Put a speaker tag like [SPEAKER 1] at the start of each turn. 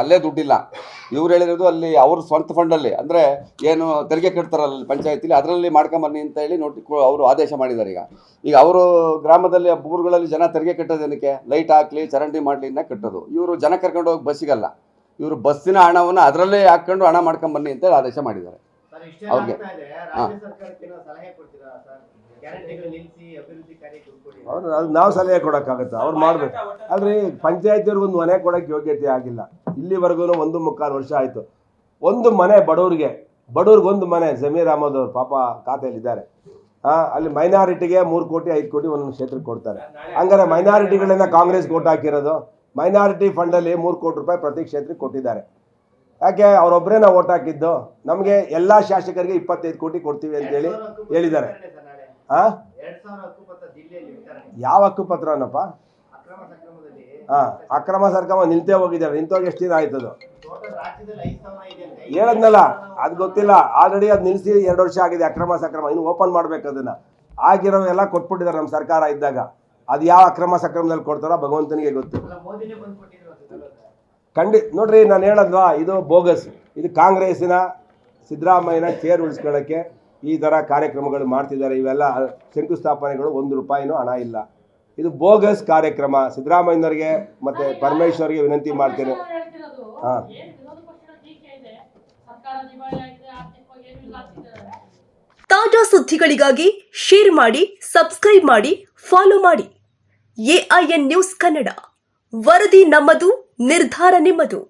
[SPEAKER 1] ಅಲ್ಲೇ ದುಡ್ಡಿಲ್ಲ. ಇವ್ರು ಹೇಳಿರೋದು ಅಲ್ಲಿ ಅವ್ರ ಸ್ವಂತ ಫಂಡಲ್ಲಿ ಅಂದರೆ ಏನು ತೆರಿಗೆ ಕಟ್ತಾರಲ್ಲ ಪಂಚಾಯತಿಲಿ ಅದರಲ್ಲಿ ಮಾಡ್ಕೊಂಬನ್ನಿ ಅಂತ ಹೇಳಿ ನೋಡಿ ಅವರು ಆದೇಶ ಮಾಡಿದ್ದಾರೆ ಈಗ. ಈಗ ಅವರು ಗ್ರಾಮದಲ್ಲಿ ಆ ಊರುಗಳಲ್ಲಿ ಜನ ತೆರಿಗೆ ಕಟ್ಟೋದು ಏನಕ್ಕೆ? ಲೈಟ್ ಹಾಕ್ಲಿ ಚರಂಡಿ ಮಾಡಲಿ ಇನ್ನ ಕಟ್ಟೋದು. ಇವರು ಜನ ಕರ್ಕೊಂಡು ಹೋಗಿ ಬಸ್ಸಿಗಲ್ಲ. ಇವರು ಬಸ್ಸಿನ ಹಣವನ್ನು ಅದರಲ್ಲೇ ಹಾಕ್ಕೊಂಡು ಹಣ ಮಾಡ್ಕೊಂಬನ್ನಿ ಅಂತ ಹೇಳಿ ಆದೇಶ ಮಾಡಿದ್ದಾರೆ ಅವ್ರಿಗೆ.
[SPEAKER 2] ಹಾಂ ಇದೆ. ರಾಜ್ಯ ಸರ್ಕಾರಕ್ಕೆ ಏನೋ ಸಲಹೆ ಕೊಡ್ತೀರಾ ಸರ್? ಗ್ಯಾರಂಟಿಗಳು ನಿಲ್ಲಿಸಿ ಅಭಿವೃದ್ಧಿ ಕಾರ್ಯಕ್ಕೆ ಕೊಡಿ
[SPEAKER 3] ಅವ್ರು ಅದು ನಾವು ಸಲಹೆ ಕೊಡೋಕ್ಕಾಗತ್ತೆ? ಅವ್ರು ಮಾಡಬೇಕು. ಅಲ್ರಿ ಪಂಚಾಯತಿಯವ್ರಿಗೆ ಒಂದು ಮನೆ ಕೊಡೋಕ್ಕೆ ಯೋಗ್ಯತೆ ಆಗಿಲ್ಲ. ಇಲ್ಲಿವರೆಗೂ ಒಂದು ಮುಕ್ಕಾಲು ವರ್ಷ ಆಯಿತು. ಒಂದು ಮನೆ ಬಡವ್ರಿಗೆ ಬಡವ್ರಿಗೆ ಒಂದು ಮನೆ ಜಮೀರ್ ಅಹಮದ್ ಅವ್ರ ಪಾಪ ಖಾತೆಯಲ್ಲಿದ್ದಾರೆ. ಅಲ್ಲಿ ಮೈನಾರಿಟಿಗೆ ಮೂರು ಕೋಟಿ ಐದು ಕೋಟಿ ಒಂದೊಂದು ಕ್ಷೇತ್ರಕ್ಕೆ ಕೊಡ್ತಾರೆ. ಹಂಗಾರೆ ಮೈನಾರಿಟಿಗಳನ್ನ ಕಾಂಗ್ರೆಸ್ ಓಟ್ ಹಾಕಿರೋದು? ಮೈನಾರಿಟಿ ಫಂಡಲ್ಲಿ ಮೂರು ಕೋಟಿ ರೂಪಾಯಿ ಪ್ರತಿ ಕ್ಷೇತ್ರಕ್ಕೆ ಕೊಟ್ಟಿದ್ದಾರೆ. ಯಾಕೆ? ಅವರೊಬ್ಬರೇ ನಾವು ಓಟ್ ಹಾಕಿದ್ದು. ನಮಗೆ ಎಲ್ಲ ಶಾಸಕರಿಗೆ ಇಪ್ಪತ್ತೈದು ಕೋಟಿ ಕೊಡ್ತೀವಿ ಅಂತೇಳಿ
[SPEAKER 2] ಹಕ್ಕು
[SPEAKER 3] ಹೇಳಿದ್ದಾರೆ ಯಾವ ಹಕ್ಕುಪತ್ರನಪ್ಪ
[SPEAKER 2] ಅಕ್ರಮ ಸಕ್ರಮದಲ್ಲಿ.
[SPEAKER 3] ಅಕ್ರಮ ಸರ್ಕಮ ನಿಂತೇ ಹೋಗಿದ್ದಾರೆ. ನಿಂತೋಗಿ ಎಷ್ಟು ದಿನ ಆಯ್ತದು? ಹೇಳದ್ನಲ್ಲ, ಅದು ಗೊತ್ತಿಲ್ಲ. ಆಲ್ರೆಡಿ ಅದು ನಿಲ್ಸಿ ಎರಡು ವರ್ಷ ಆಗಿದೆ ಅಕ್ರಮ ಸಕ್ರಮ. ಇನ್ನು ಓಪನ್ ಮಾಡ್ಬೇಕು ಅದನ್ನ. ಆಗಿರೋ ಎಲ್ಲ ಕೊಟ್ಬಿಟ್ಟಿದ್ದಾರೆ ನಮ್ಮ ಸರ್ಕಾರ ಇದ್ದಾಗ. ಅದು ಯಾವ ಅಕ್ರಮ ಸಕ್ರಮದಲ್ಲಿ ಕೊಡ್ತಾರೋ ಭಗವಂತನಿಗೆ ಗೊತ್ತು. ಖಂಡಿ, ನೋಡ್ರಿ, ನಾನು ಹೇಳದ್ವಾ? ಇದು ಬೋಗಸ್. ಇದು ಕಾಂಗ್ರೆಸ್ಸಿನ ಸಿದ್ದರಾಮಯ್ಯನ ಚೇರ್ ಉಳಿಸ್ಕೊಳ್ಳೋಕ್ಕೆ ಈ ಥರ ಕಾರ್ಯಕ್ರಮಗಳು ಮಾಡ್ತಿದ್ದಾರೆ. ಇವೆಲ್ಲ ಶಂಕುಸ್ಥಾಪನೆಗಳು ಒಂದು ರೂಪಾಯಿನೂ ಹಣ ಇಲ್ಲ. ಇದು ಬೋಗಸ್ ಕಾರ್ಯಕ್ರಮ. ಸಿದ್ದರಾಮಯ್ಯನವರಿಗೆ ಮತ್ತೆ ಪರಮೇಶ್ವರ್ಗೆ ವಿನಂತಿ ಮಾಡ್ತೇನೆ. ಹಾಂ.
[SPEAKER 4] ತಾಜಾ ಸುದ್ದಿಗಳಿಗಾಗಿ ಶೇರ್ ಮಾಡಿ ಸಬ್ಸ್ಕ್ರೈಬ್ ಮಾಡಿ ಫಾಲೋ ಮಾಡಿ. AIN news Kannada. ವರದಿ ನಮ್ಮದು ನಿರ್ಧಾರ ನಿಮ್ಮದು.